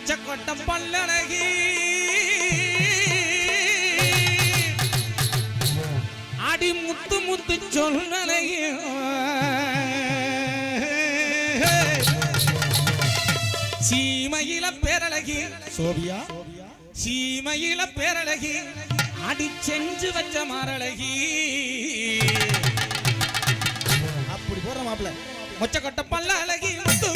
மொச்சக்கொட்ட பல்லழகி அடி முத்து முத்து சொல்லழகி சீமையில பேரழகி. சோபியா? சீமையில பேரழகி. அடி செஞ்சு வச்ச மாரழகி. அப்படி போற மாப்பிள்ள. மொச்சக்கொட்ட பல்ல அழகி முத்து